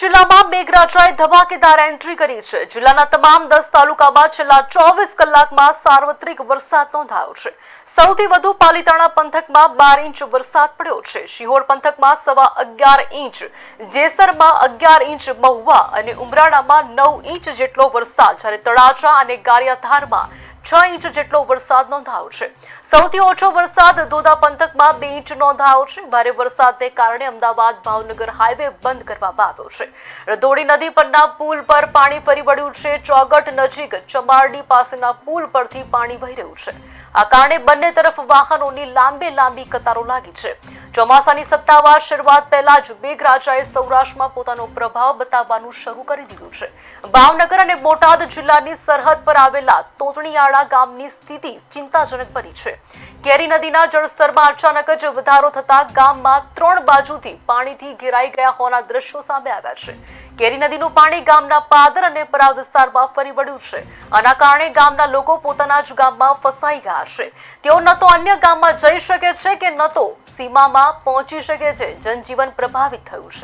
જિલ્લામાં મેઘરાજાએ ધમાકેદાર એન્ટ્રી કરી છે. જિલ્લાના તમામ દસ તાલુકામાં છેલ્લા ચોવીસ કલાકમાં સાર્વત્રિક વરસાદ નોંધાયો છે. સૌથી વધુ પાલીતાણા પંથકમાં બાર ઇંચ વરસાદ પડ્યો છે. શિહોર પંથકમાં સવા અગિયાર ઇંચ, જેસરમાં અગિયાર ઇંચ મહુવા અને ઉમરાણામાં નવ ઇંચ જેટલો વરસાદ. જ્યારે તળાજા અને ગારિયાધારમાં છ ઇંચ જેટલો વરસાદ નોંધાયો છે. સૌથી ઓછો વરસાદ દોદા પંથકમાં બે ઇંચ નોંધાયો છે. ભારે વરસાદને કારણે અમદાવાદ ભાવનગર હાઈવે બંધ કરવામાં આવ્યો છે. રધોડી નદી પરના પુલ પર પાણી ફરી વળ્યું છે. ચોગટ નજીક ચમારડી પાસેના પુલ પરથી પાણી વહી રહ્યું છે. આ કારણે બંને તરફ વાહનોની લાંબે લાંબી કતારો લાગી છે. ચોમાસાની સત્તાવાર શરૂઆત પહેલા જ મેઘરાજાએ સૌરાષ્ટ્રમાં પોતાનો પ્રભાવ બતાવવાનું શરૂ કરી દીધું છે. ભાવનગર અને બોટાદ જિલ્લાની સરહદ પર આવેલા તોતણીયાળા ગામની સ્થિતિ ચિંતાજનક બની છે. કેરી નદીના જળસ્તરમાં અચાનક જ વધારો થતા ગામમાં ત્રણ બાજુથી પાણીથી ઘેરાઈ ગયા હોવાના દ્રશ્યો સામે આવ્યા છે. કેરી નદીનું પાણી ગામના પાદર અને પરાવ વિસ્તારમાં ફરી વળ્યું છે. આના કારણે ગામના લોકો પોતાના જ ગામમાં ફસાઈ ગયા છે. તેઓ ન તો અન્ય ગામમાં જઈ શકે છે કે ન તો સીમામાં પહોંચી શકે છે. જનજીવન પ્રભાવિત થયું છે.